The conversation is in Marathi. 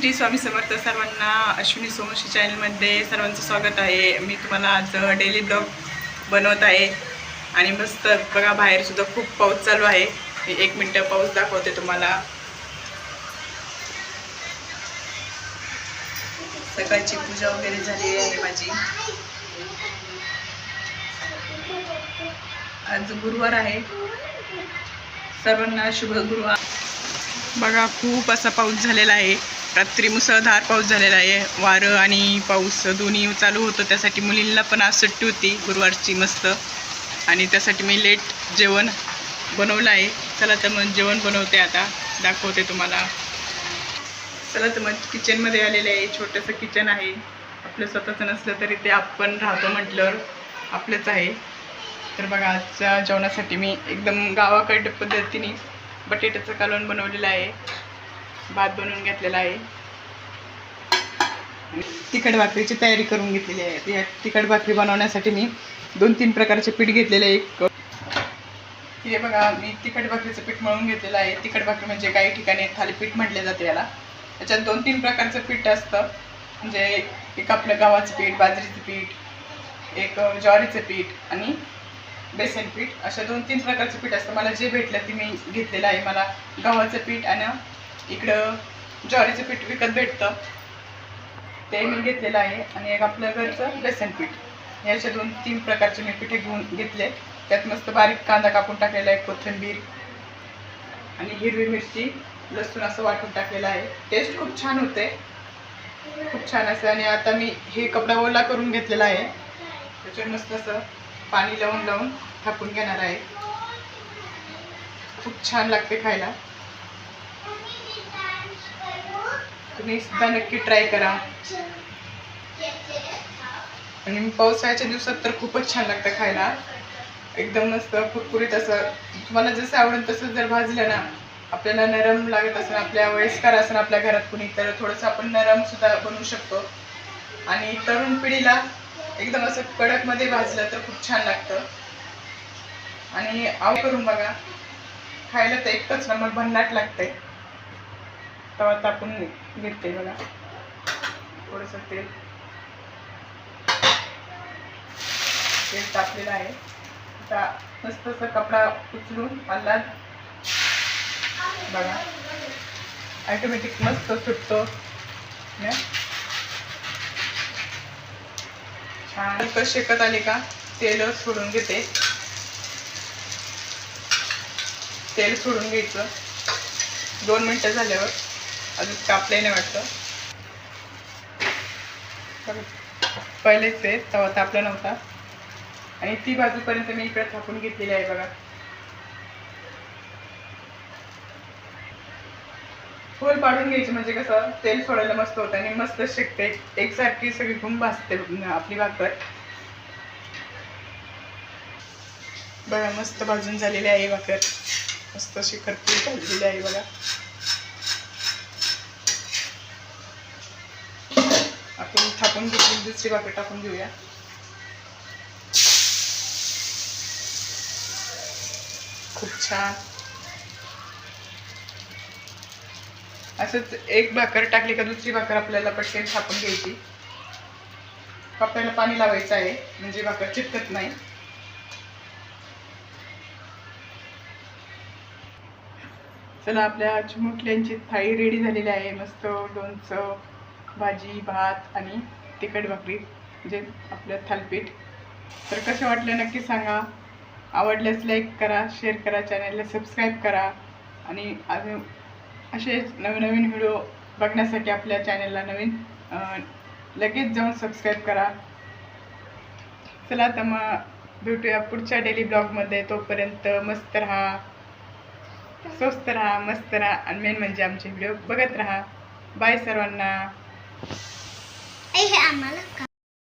श्री स्वामी समर्थ सर्वांना अश्विनी सोमशी चॅनलमध्ये सर्वांचं स्वागत आहे. मी तुम्हाला आज डेली ब्लॉग बनवत आहे. आणि मस्त बघा बाहेरसुद्धा खूप पाऊस चालू आहे. मी एक मिनटं पाऊस दाखवते तुम्हाला. सकाळची पूजा वगैरे झाली आहे माझी. आज गुरुवार आहे. सर्वांना शुभ गुरुवार. बघा खूप असा पाऊस झालेला आहे. रात्री मुसळधार पाऊस झालेला आहे. वारं आणि पाऊस दोन्ही चालू होतं. त्यासाठी मुलींना पण आज सुट्टी होती. गुरुवारची मस्त. आणि त्यासाठी मी लेट जेवण बनवलं आहे. चला तर मग जेवण बनवते आता. दाखवते तुम्हाला. चला तर मग किचनमध्ये आलेलं आहे. छोटंसं किचन आहे. आपलं स्वतःचं नसलं तरी ते आपण राहतो म्हटलं आपलंच आहे. तर बघा आजच्या जेवणासाठी मी एकदम गावाकडे पद्धतीने बटेट्याचं कालवण बनवलेलं आहे. भात बनवून घेतलेला आहे. तिखट भाकरीची तयारी करून घेतलेली आहे. या तिखट भाकरी बनवण्यासाठी मी दोन तीन प्रकारचे पीठ घेतलेले आहे. एक हे बघा मी तिखट भाकरीचं पीठ मळून घेतलेलं आहे. तिखट भाकरी म्हणजे काही ठिकाणी थालीपीठ म्हटले जाते याला. त्याच्यात दोन तीन प्रकारचं पीठ असतं. म्हणजे एक आपलं गव्हाचं पीठ बाजरीचं पीठ एक ज्वारीचं पीठ आणि बेसन पीठ. अशा दोन तीन प्रकारचं पीठ असतं. मला जे भेटलं ते मी घेतलेलं आहे. मला गव्हाचं पीठ आणि इकडं ज्वारीचं पीठ विकत भेटतं. ते मी घेतलेलं आहे आणि एक आपलं घरचं बेसन पीठ. याचे दोन तीन प्रकारचे मी पिठे घेऊन घेतले. त्यात मस्त बारीक कांदा कापून टाकलेला आहे कोथिंबीर आणि हिरवी मिरची लसूण असं वाटून टाकलेलं आहे. टेस्ट खूप छान होते. खूप छान असं आणि आता मी हे कपडा ओला करून घेतलेला आहे. त्याच्यावर मस्त असं पाणी लावून लावून थापून घेणार आहे. खूप छान लागते खायला. तुम्ही सुद्धा नक्की ट्राय करा. आणि पावसाळ्याच्या दिवसात तर खूपच छान लागतं खायला. एकदम मस्त कुरकुरीत असं. तुम्हाला जसं आवडेल तसं जर भाजलं ना आपल्याला नरम लागत असेल आपल्या वयस्कर असेल आपल्या घरात कुणी तर थोडंसं आपण नरम सुद्धा बनवू शकतो. आणि तरुण पिढीला एकदम असं कडकमध्ये भाजलं तर खूप छान लागतं. आणि आव करून बघा खायला तर एकच नंबर भन्नाट लागतंय. तवा तापून घेते बघा. थोडंसं तेल. तेल तापलेलं आहे. आता मस्त कपडा उचलून आला बघा. ॲटोमॅटिक मस्त सुटतो. ना छान. इकडं शेकत आले का? तेल सोडून घेते. तेल सोडून घ्यायचं. दोन मिनटं झाल्यावर. अजून कापले नाही वाटतं. पहिलेच आहे तवा तापला नव्हता. आणि ती बाजूपर्यंत मी इकडे थापून घेतलेली आहे बघा. फुल पाडून घ्यायची म्हणजे कसं तेल सोडायला मस्त होतं आणि मस्त शेकते. एकसारखी सगळी घुम भाजते आपली भाकर. बघा मस्त भाजून झालेली आहे भाकर. मस्त अशी खरपूर भाजलेली आहे बघा आपण थापून घेतली दुसरी भाकर टाकून घेऊया. खूप छान. असंच एक भाकर टाकली का दुसरी भाकर आपल्याला पटकन थापून घ्यायची. आपल्याला पाणी लावायचं आहे म्हणजे भाकर चिटकत नाही. चला आपल्या चिमुकल्यांची थाळी रेडी झालेली आहे. मस्त लोणचं भाजी भात आणि तिखट भाकरी म्हणजे आपलं थालपीठ. तर कसे वाटले नक्की सांगा. आवडल्यास लाईक करा शेअर करा चॅनलला सबस्क्राईब करा. आणि अजून असेच नवीन नवीन व्हिडिओ बघण्यासाठी आपल्या चॅनलला नवीन लगेच जाऊन सबस्क्राईब करा. चला तर मग भेटूया पुढच्या डेली ब्लॉगमध्ये तोपर्यंत मस्त राहा. स्वस्त राहा मस्त राहा. आणि मेन म्हणजे आमचे व्हिडिओ बघत राहा. बाय सर्वांना. हे आम्हाला